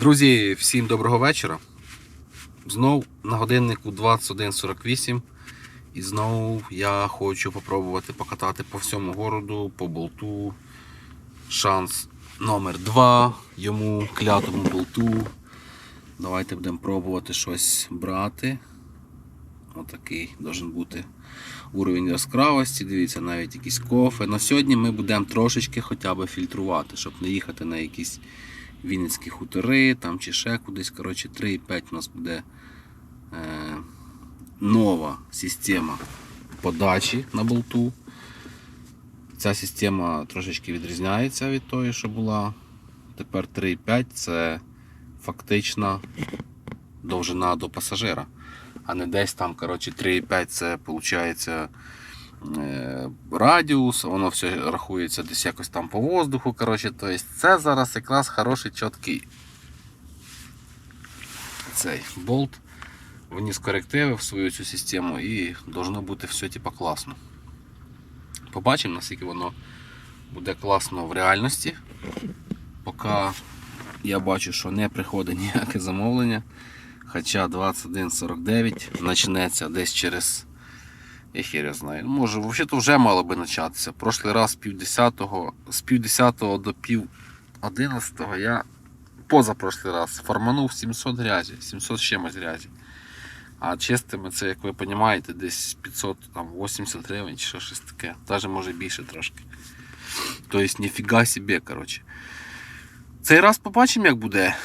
Друзі, всім доброго вечора. Знов на годиннику 21.48. І знову я хочу попробувати покатати по всьому городу, по болту. Шанс номер 2 йому клятому болту. Давайте будемо пробувати щось брати. Отакий должен бути уровень яскравості. Дивіться, навіть якісь кофе. На сьогодні ми будемо трошечки хоча б фільтрувати, щоб не їхати на якісь Вінницькі хутори там, чи ще кудись. Коротше, 3,5 у нас буде е, нова система подачі на болту. Ця система трошечки відрізняється від тої, що була. Тепер 3,5 це фактична довжина до пасажира. А не десь там, коротше, 3,5 це виходить радіус, воно все рахується десь якось там по воздуху. Коротше, тобто це зараз якраз хороший чіткий цей болт. Вніс корективи в свою цю систему і должно бути все типа класно. Побачимо, наскільки воно буде класно в реальності. Поки я бачу, що не приходить ніяке замовлення. Хоча 21.49 почнеться десь через я хер знаю. Ну, Може, взагалі вже мало би початися. Прошлий раз з півдесятого, з півдесятого до пів одинадцятого я позапрошлий раз форманув 700 грязі, 700 з чимось грязі. А чистими це, як ви розумієте, десь 580 гривень чи що щось таке. Навіть може більше трошки. Тобто ніфіга собі, коротше. Цей раз побачимо, як буде.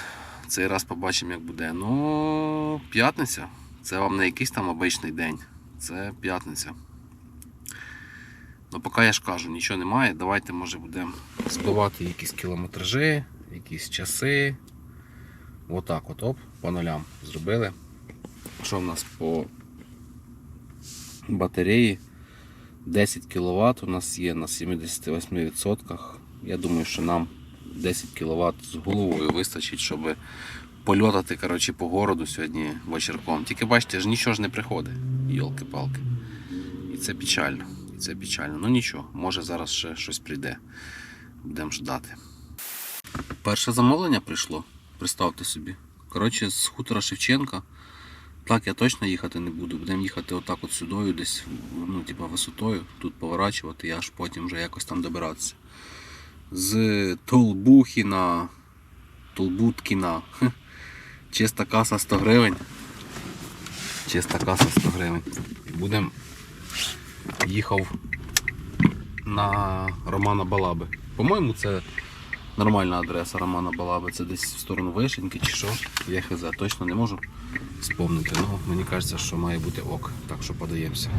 Цей раз побачимо, як буде. Ну, п'ятниця. Це вам не якийсь там обичний день. Це п'ятниця. Ну, поки я ж кажу, нічого немає. Давайте, може, будемо збивати якісь кілометражі, якісь часи. Отак от, оп, по нулям зробили. Що в нас по батареї? 10 кВт у нас є на 78%. Я думаю, що нам 10 кВт з головою вистачить, щоб польотати коротше, по городу сьогодні вечірком. Тільки бачите, ж нічого ж не приходить, йолки-палки. І це печально. І це печально. Ну нічого, може зараз ще щось прийде. Будемо ждати. Перше замовлення прийшло, представте собі. Коротше, з хутора Шевченка. Так, я точно їхати не буду. Будемо їхати отак от сюдою, десь ну, типа висотою, тут поворачувати і аж потім вже якось там добиратися. З Толбухіна, Толбуткіна. Чиста каса 100 гривень. Чиста каса 100 гривень. Будемо їхав на Романа Балаби. По-моєму, це нормальна адреса Романа Балаби. Це десь в сторону Вишеньки чи що. Я хз, точно не можу вспомнити. Ну, мені кажеться, що має бути ок. Так що подаємося.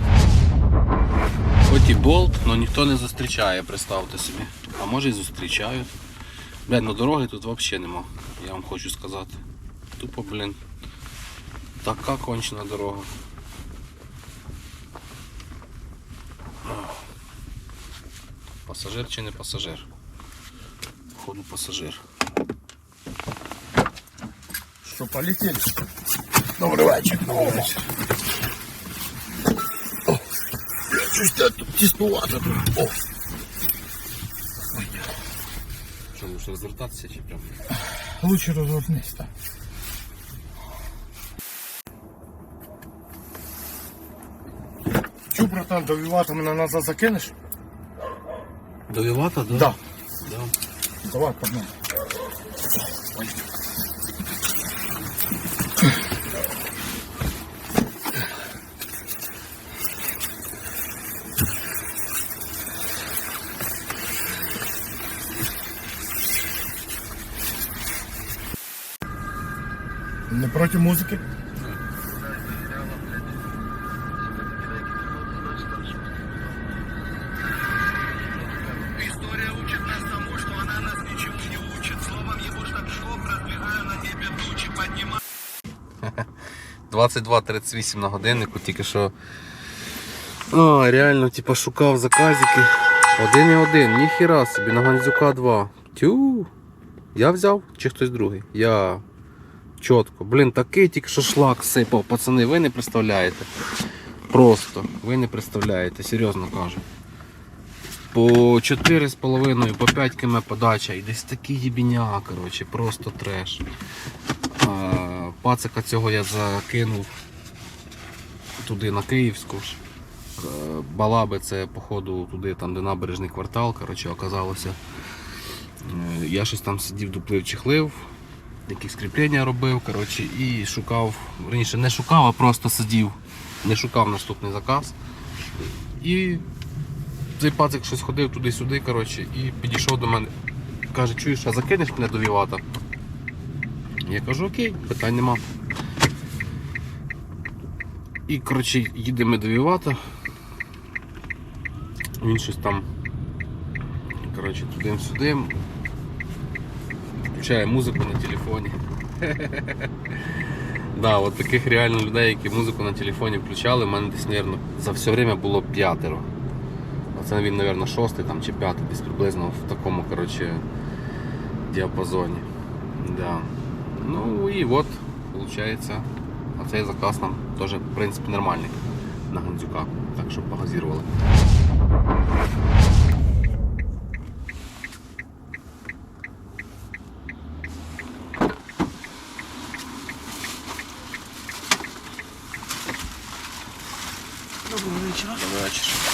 Хоч і болт, але ніхто не зустрічає, представте собі. А може і зустрічають. Блядь, ну дороги тут взагалі нема, я вам хочу сказати. Тупо, блін. Така кончена дорога. Пасажир чи не пасажир? Походу пасажир. Что, полетели? Добрый вечер. Добрый вечер. О, бля, щось тут тіснувато тут. О, Що, будеш розвертатися чи прям? лучше розвернись так. Братан, довівати мене назад закинеш? Довівата, да? Да. да. Давай, погнали. Не проти музики? 22.38 на годиннику, тільки що О, реально типа шукав заказики. Один і один, ніхіра собі, на Гандзюка 2. Тю. Я взяв чи хтось другий? Я чітко. Блін, такий тільки що шлак сипав, пацани, ви не представляєте. Просто, ви не представляєте, серйозно кажу. по 4,5, по 5 км подача і десь такий їбіня, коротше, просто треш. Пацика цього я закинув туди на Київську. Е, Балаби це походу туди, там де набережний квартал, коротше, оказалося. Е, Я щось там сидів, дуплив, чехлив, якісь кріплення робив, коротше, і шукав, раніше не шукав, а просто сидів, не шукав наступний заказ. І цей пацик щось ходив туди-сюди, коротше, і підійшов до мене. Каже, чуєш, а закинеш мене до Вівата? Я кажу, окей, питань нема. І коротше, їдемо до Вівата. Він щось там. Коротше, туди-сюди. Включає музику на телефоні. Да, от таких реально людей, які музику на телефоні включали, в мене десь, мабуть, за все время було п'ятеро. А це він, мабуть, шостий там, чи п'ятий, десь приблизно в такому коротше, діапазоні. Да. Ну і от, виходить, оцей заказ нам теж, в принципі, нормальний на Гандзюка. Так що погазірували. Доброго вечора. Добрий вечір.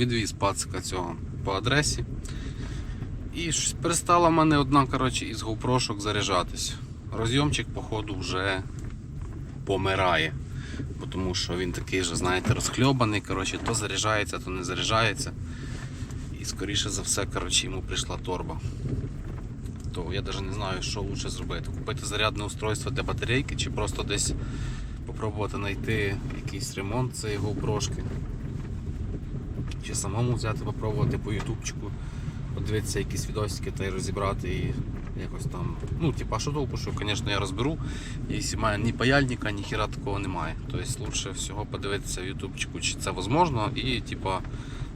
Відвіз пацика цього по адресі. І перестала в мене одна коротше, із гоупрошок заряджатись. Розйомчик, походу, вже помирає. Тому що він такий же, знаєте, розхльобаний, коротше, то заряджається, то не заряджається. І скоріше за все, коротше, йому прийшла торба то я навіть не знаю, що краще зробити. Купити зарядне устройство для батарейки чи просто десь попробувати знайти якийсь ремонт цієї GoPro-шки. Чи самому взяти, попробувати по ютубчику, подивитися якісь відосики та й розібрати і якось там. Ну, типа, що толку, що, звісно, я розберу. Якщо має ні паяльника, ні хіра такого немає. Тобто лучше всього подивитися в ютубчику, чи це можливо, і типа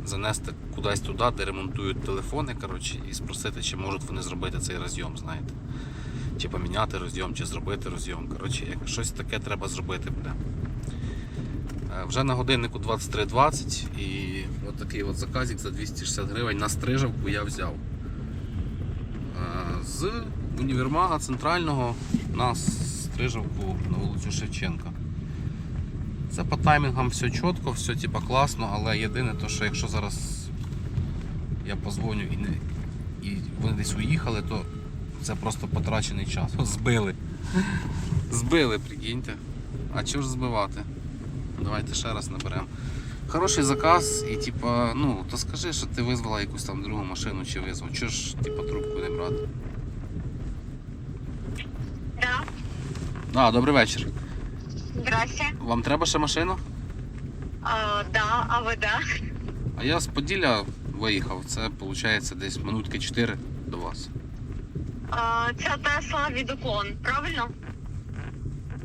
занести кудись туди, де ремонтують телефони, коротше, і спросити, чи можуть вони зробити цей розйом, знаєте. Чи поміняти розйом, чи зробити розйом. Коротше, щось таке треба зробити буде. Е, Вже на годиннику 23.20 і от такий от заказик за 260 гривень на стрижавку я взяв. Е, З універмага центрального на стрижавку на вулицю Шевченка. Це по таймінгам все чітко, все типа класно, але єдине то, що якщо зараз я позвоню і, не, і вони десь уїхали, то це просто потрачений час. Збили. Збили, прикиньте. А чого ж збивати? Давайте ще раз наберемо. Хороший заказ і типа, ну, то скажи, що ти визвала якусь там другу машину чи визвав. Чого ж типа трубку не брати? Да, А, добрий вечір. здрасте. Вам треба ще машину? А, да, а ви да? А я з Поділля виїхав. Це виходить десь минутки 4 до вас. А, це Тесла від уклон, правильно?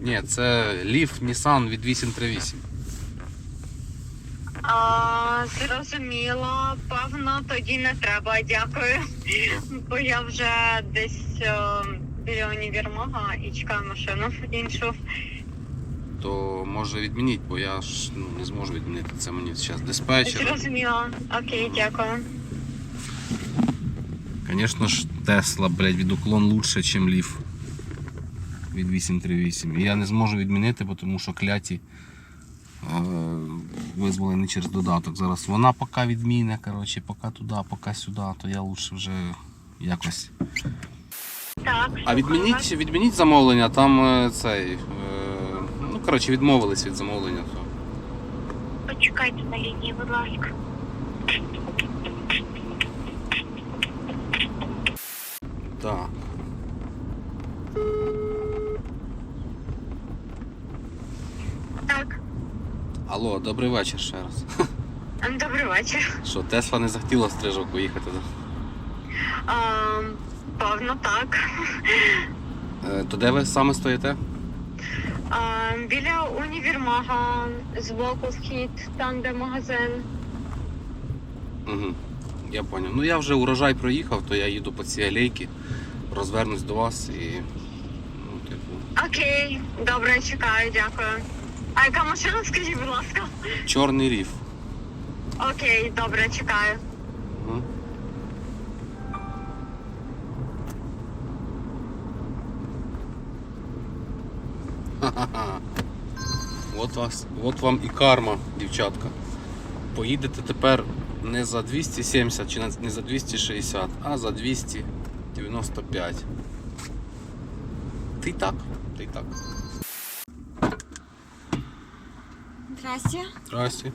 Ні, це Leaf Nissan від 838. А, зрозуміло, певно, тоді не треба, дякую. Бо я вже десь е, біля універмага і чекаю машину іншу. То може відмініть, бо я ж ну, не зможу відмінити. Це мені зараз диспетчер. Зрозуміло. Окей, дякую. Звісно ж, Tesla, блядь, від уклон лучше, ніж Leaf від 838. І я не зможу відмінити, тому що кляті е, визволені через додаток. Зараз вона поки відміне, коротше, поки туди, поки сюди, то я лучше вже якось. Так, А відмініть, відмініть замовлення, там е, цей. Е, ну, коротше, відмовились від замовлення. Почекайте на лінії, будь ласка. Так, Алло, добрий вечір ще раз. добрий вечір. Що, Тесла не захотіла стрижок їхати? А, певно, так. Е, то де ви саме стоїте? А, біля універмага з боку вхід, там де магазин. Угу. Я поняв. Ну я вже урожай проїхав, то я їду по цій алейці, розвернусь до вас і. Ну, типу, Окей, добре, чекаю, дякую. А яка машина, скажіть, будь ласка? Чорний ріф. Окей, добре, чекаю. Ха-ха-ха. От, вас, от вам і карма, дівчатка. Поїдете тепер не за 270 чи не за 260, а за 295. Ти так, ти так. Здрасте. Здрасте.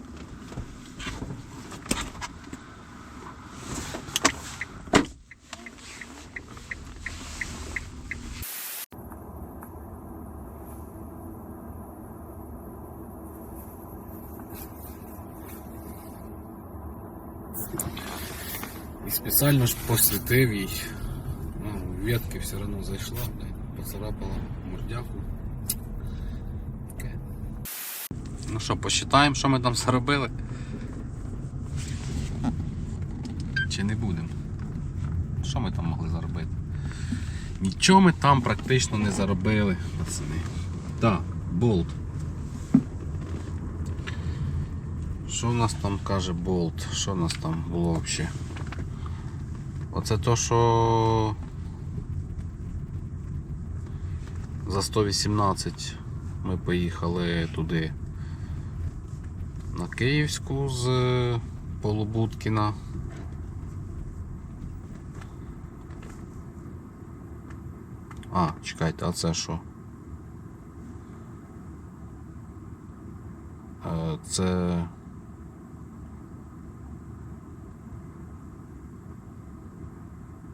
І спеціально ж посвятив їй. Ну, ветки все одно зайшла, поцарапала мордяку. Таке. Ну що, посчитаємо, що ми там заробили? Чи не будемо? Що ми там могли заробити? Нічого ми там практично не заробили, пацани. Так, болт. Що в нас там каже болт? Що в нас там було взагалі? Оце то, що за 118 ми поїхали туди на Київську з Полубудкіна. А, чекайте, а це що? Е, Це.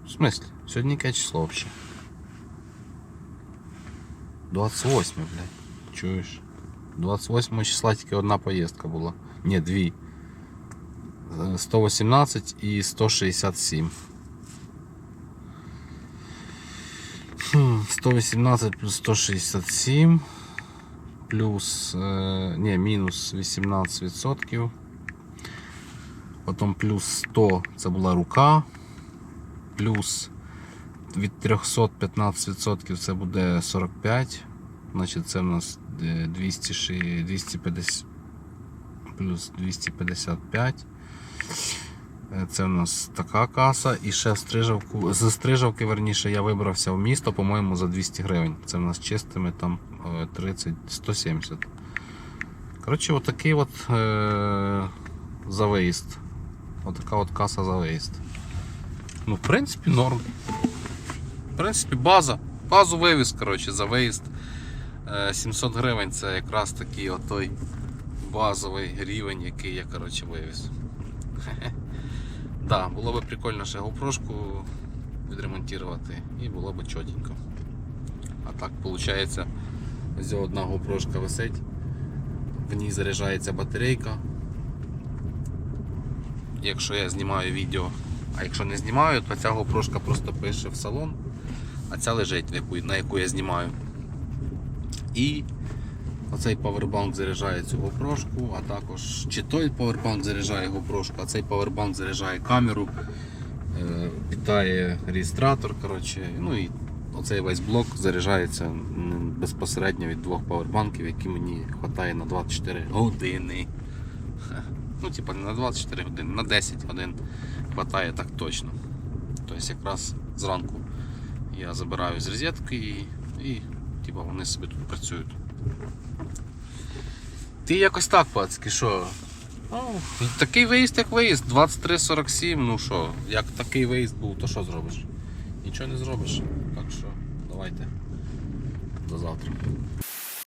В смислі? Сьогодні яке число взагалі? 28, блядь. Чуєш? 28 числа тільки одна поїздка була. Ні, дві. Е, 118 і 167. 118 плюс 167 плюс е, ні, мінус 18%. Потім плюс 100 це була рука. Плюс від 315% це буде 45. Значить це в нас е, 200, 250 плюс 255. Е, Це в нас така каса. І ще стрижавку. З стрижавки, верніше, я вибрався в місто, по-моєму, за 200 гривень. Це в нас чистими там е, 30, 170. Коротше, отакий от е, за виїзд. Отака от каса за виїзд. Ну, в принципі, норм. В принципі, база. Базу вивіз, коротше, за виїзд. Е, 700 гривень це якраз такий отой базовий рівень, який я коротше, вивіз. Да, було б прикольно ще GoPro відремонтувати і було б чотенько. А так, виходить, ось одна GoPro висить, в ній заряджається батарейка. Якщо я знімаю відео, а якщо не знімаю, то ця GoPro просто пише в салон, а ця лежить, на яку я знімаю. І оцей павербанк заряджає цю GoPro, а також чи той павербанк заряджає GoPro, а цей павербанк заряджає камеру, е, питає реєстратор. коротше, ну і Оцей весь блок заряджається безпосередньо від двох павербанків, які мені вистачає на 24 години. Ну, типа не на 24 години, на 10 годин хватає так точно. Тобто якраз зранку я забираю з розетки і, і типа, вони собі тут працюють. Ти якось так, пацки, що? Ну, такий виїзд, як виїзд, 23.47, ну що, як такий виїзд був, то що зробиш? Нічого не зробиш. Так що давайте. До завтра.